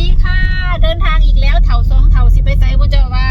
ดีค่ะ เดินทางอีกแล้วเถาสองเถาสิไปใส่บ่เจ้าว่า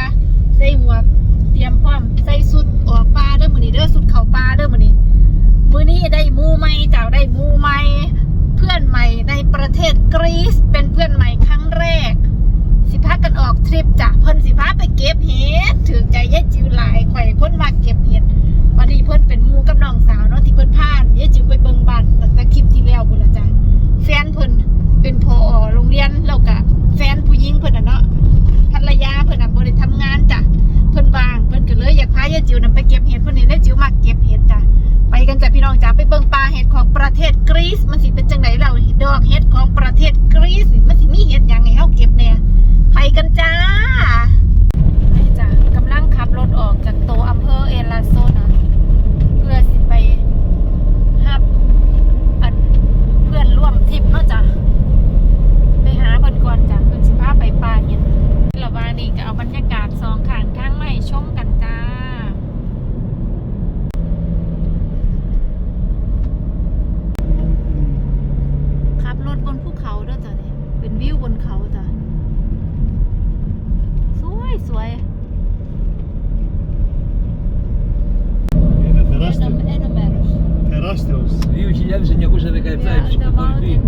Жилявзене кушаре кайфай психологи.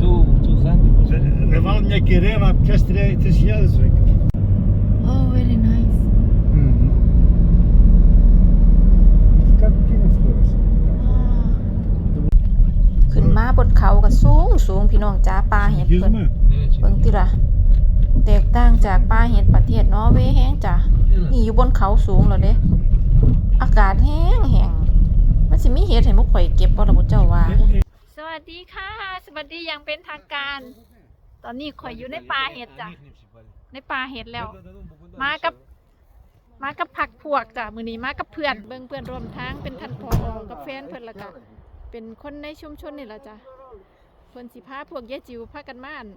Tu, gaan. We waren een keer naar Pestre, het is Jelzwijk. Oh, very nice. Mm-hmm. ขึ้นมาบนเขาก็สูงสูงพี่น้องจ้าปลาเห็ดเพิ่นเบิ่งติละแตกต่างจากปลาเห็ดประเทศนอร์เวย์แห้งจ้านี่อยู่บนเขาสูงเล้วเด้อากาศแห้งแห้ง ฮ็ดให้มุกข่อยเก็บบ่ล่ะมุเจ้าว่า สวัสดีค่ะ สวัสดีอย่างเป็นทางการ ตอนนี้ข่อยอยู่ในป่าเห็ดจ้ะ ในป่าเห็ดแล้ว มากับ มากับผักพวกจ้ะ มือนี้มากับเพื่อน เบิ่งเพื่อนร่วมทางเป็นท่านพอกับแฟนเพิ่นละจ้ะเป็นคนในชุมชนนี่ละจ้ะเพิ่นสิพาพวกยายจิ๋วพากันมาอั่น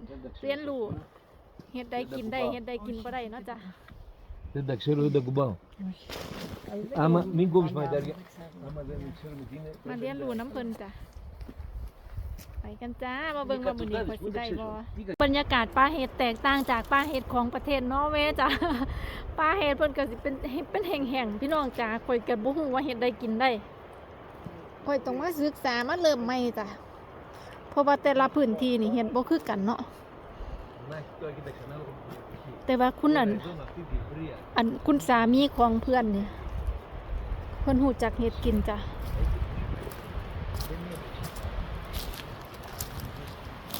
เรียนรู้เฮ็ดได้กินได้เฮ็ดได้กินบ่ได้เนาะจ้ะ Δεν τα ξέρω, δεν τα κουμπάω. Άμα μην κόβεις μαϊτάρια. Άμα δεν ξέρουμε τι είναι. มาเรียนรู้น้ำเพิ่นจ้ะไปกันจ้ามาเบิ่งว่ามื้อนี้ข่อยสิได้บ่บรรยากาศป่าเห็ดแตกต่างจากป่าเห็ดของประเทศนอร์เวย์จ้ะ ป่าเห็ดเพิ่นก็สิเป็นเป็นแห่งๆพี่น้องจ้าข่อยก็บ่ฮู้ว่าเฮ็ดได้กินได้ ข่อยต้องมาศึกษามาเริ่มใหม่จ้ะ เพราะว่าแต่ละพื้นที่นี่เห็นบ่คือกันเนาะ แต่ว่าคุณอัน อันคุณสามีของเพื่อนเนี่ยเพื่อนหูจักเห็ดกินจ้ะ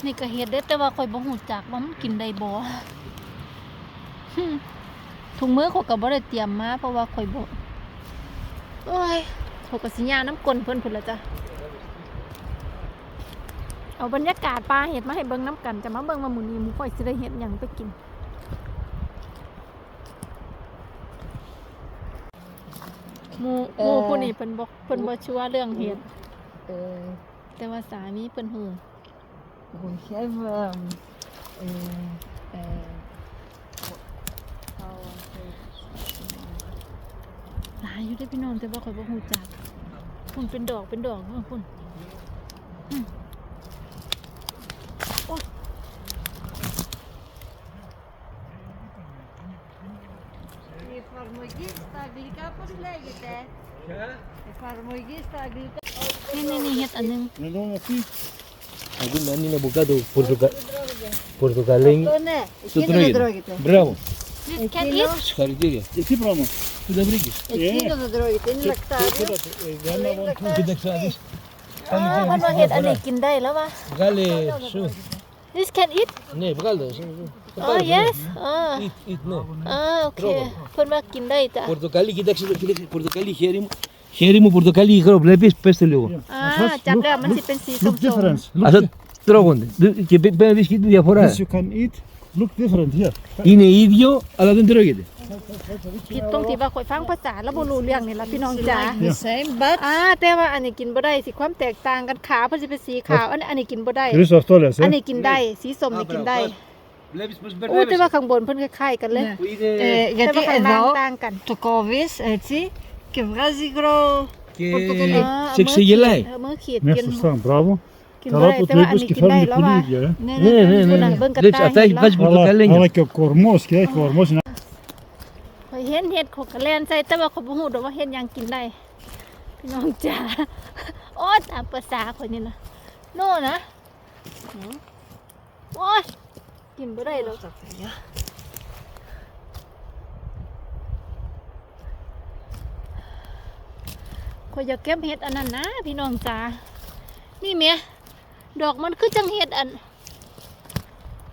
นี่ก็เห็ดได้แต่ว่าคอยบ่หูจักว่ามันกินได้บ่ถุงมือขอก็บ่ได้เตรียมมาเพราะว่าคอยบ่โอ้ยขอยก็สิย่าน้ำกลนเพื่อนพุ่นละจ้ะเอาบรรยากาศปลาเห็ดมาให้เบิ่งน้ำกันจะมาเบิ่งมาหมุนนี้มูข่อยสิได้เห็ดหยังไปกิน หมูหมูผู้นี้เพิ่นบ่เพิ่นบ่ชัวร์เรื่องเห็ด Euh, แต่ว่าสามีเพิ่นฮู้ we have um, uh, uh, how I say it? หลายอยู่เด้อพี่น้องแต่ว่าข่อยบ่ฮู้จักพุ่นเป็นดอกเป็นดอกเพิ่นพุ่นอื Εφαρμογής στα αγγλικά πώς λέγεται; Ποια; Εφαρμογής στα αγγλικά. Ναι, Είναι ναι, για τα νέα. Ναι, ναι, ναι αυτή. Να δούμε αν είναι από κάτω πορτοκα... πορτοκαλένι. Αυτό ναι, εκείνο δεν τρώγεται. Μπράβο. Ναι, εκείνο. Συγχαρητήρια. Τι πράγμα, που δεν βρήκες. Εκείνο ε. δεν τρώγεται, είναι ε, λακτάριο. Κοίταξε να δεις. Ah, one more head, and it can. Βγάλε σου. This can eat? Ναι, βγάλε. อ๋อ πάρεις, yes ναι. อ๋อ Eat, eat, ναι. อ๋อโอเคเพิ่นว่ากินได้จ้ะ Πορτοκαλί, κοίταξε το, κοίταξε. Πορτοκαλί, χέρι μου. Χέρι μου, πορτοκαλί υγρό, βλέπεις, πες το λίγο. อ่าจับแล้วมันสิเป็นสีส้ Look ม difference. Look Αυτά τρώγονται. Δε- Και πρέπει να δεις και τη διαφορά. This you can eat. Look different here. Είναι ίδιο, αλλά δεν τρώγεται. ๆผิดตรงที่ว่าข่อยฟังภาษาแล้วบ่รู้เรื่องนี่ล่ะพี่น้องจ๋า The same, but อ่าแต่ว่าอันนี้กินบ่ได้สิความแตกต่างกันขาเพิ่นสิเป็นสีขาว อันนี้อันนี้กินบ่ได้ Chris αυτό λες, อัน ε. นี้กินได้ สีส้มนี่กินได้ Βλέπεις πως โอ้แต่ว่าข้างบนเพิ่นคล้ายๆกันเลย Ναι. Που είναι... ε, แต่ γιατί ว่าข้างล่าง εδώ ต่างกัน το κόβεις έτσι και βγάζει υγρό Και πορτοκαλί. Ah, σε ξεγελάει. เออมือขีด Ναι, กิน σωστά. Μπράβο. กิน Ta บ่ได้ laat แต่ว่าอัน het นี้ niet กินได้ gefilmd แล้วว่า Bolivia, hè? เนี่ย Nee, nee, nee. คุณน่ะ nee. เบิ่งกระ Leeds, ต่าย altijd เห็น pas แล้ว voor de Alle, lenja. alle kormos, kijk, kormos. ข่อยเห็นเห็ดของกระแลนใส่แต่ว่าข่อยบ่ฮู้ดอกว่าเห็ดหยังกินได้พี่น้องจ๋า โอ้ตามภาษาข่อยนี่นะโน่นะโอ้ย กินบ่ได้หรอกข่อยอยากเก็บเห็ดอันนั้นนะพี่น้องจ๋านี่เมียดอกมันคือจังเห็ดอัน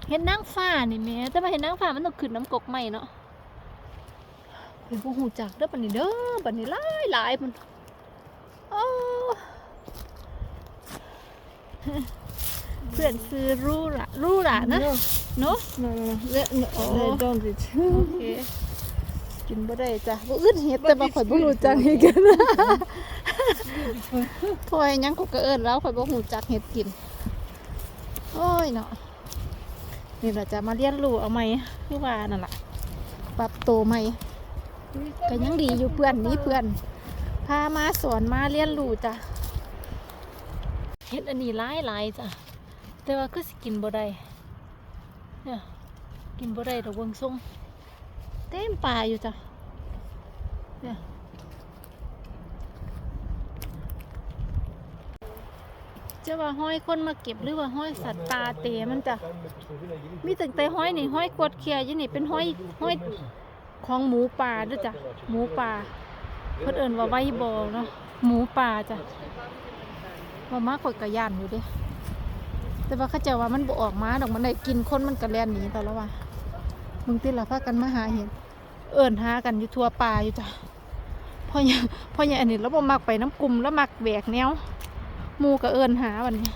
เห็ดนางฟ้านี่เมียแต่ว่าเห็ดนางฟ้ามันต้องขึ้นน้ำกกใหม่เนาะเป็นผู้หูจักเด้อปันนี้เด้อปันนี้หลายหลายมันโอ้ เพื่อนซื้อรู้ละรู้ละนะ No, เนาะ no, no, no. no, Oh. they don't eat. โอเคกินบ่ได้จ้ะบ่อึดเฮ็ดแต่ว่าข่อยบ่รู้จักเฮ็ดกันถอยหยังก็เอิ้นแล้วข่อยบ่รู้จักเฮ็ดกิน โอ้ยเนาะ นี่เราจะมาเรียนรู้เอาใหม่คือว่านั่นล่ะ ปรับตัวใหม่ก็ยังดีอยู่เพื่อนนี้เพื่อน พามาสอนมาเรียนรู้จ้ะเฮ็ดอันนี้หลายหลายๆจ้ะ แต่ว่าก็สิกินบ่ได้เนี่ยกินบ่ได้ดอกเบิ่งทรงเต็มป่าอยู่จ้ะเนี่ยจะว่าห้อยคนมาเก็บหรือว่าห้อยสัตว์ตาเตมันจ้ะมีตั้งแต่ห้อยนี่ห้อยกวดเขียยู่นี่เป็นห้อยห้อยของหมูป่าด้วยจ้ะหมูป่าเพิ่นเอิ้นว่าไว้บอเนาะหมูป่าจ้ะว่ามากกว่ากระยันอยู่เด้ แต่ว่าเขาเจ้าว่ามันบ่ออกมาดอกมันได้กินคนมันกระแลนหนีแต่ละว่ามึงติละพากันมาหาเห็น เอิ้นหากันอยู่ทั่วป่าอยู่จ้ะพ่อใหญ่พ่อใหญ่อันนี้แล้วบ่มักไปน้ำกลุ่มแล้วมักแบกแนวมูก็เอิ้นหาวันนี้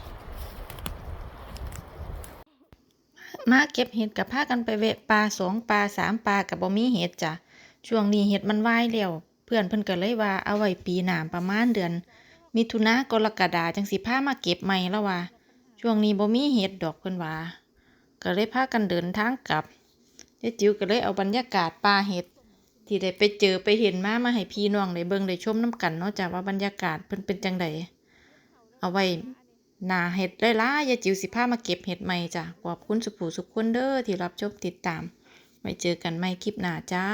มาเก็บเห็ดกับพากันไปแวะปลาสองปลาสามปลากับบ่มีเห็ดจ้ะช่วงนี้เห็ดมันวายแล้วเพื่อนเพิ่นก็เลยว่าเอาไว้ปีหน้าประมาณเดือน มิถุนากรกฎาจังสิพามาเก็บใหม่แล้วว่า ช่วงนี้บ่มีเห็ดดอกเพิ่นว่าก็เลยพากันเดินทางกลับเจ๊จิ๋วก็เลยเอาบรรยากาศป่าเห็ดที่ได้ไปเจอไปเห็นมามาให้พี่น้องได้เบิ่งได้ชมน้กันเนาะจ้ะว่าบรรยากาศเพิ่นเป็นจังไดเอาไว้หนาเห็ดหลายๆยายจิ๋วสิพามาเก็บเห็ดใหม่จ้ะขอบคุณสุภูสุขคนเด้อที่รับชมติดตามไว้เจอกันใหม่คลิปหน้าจ้า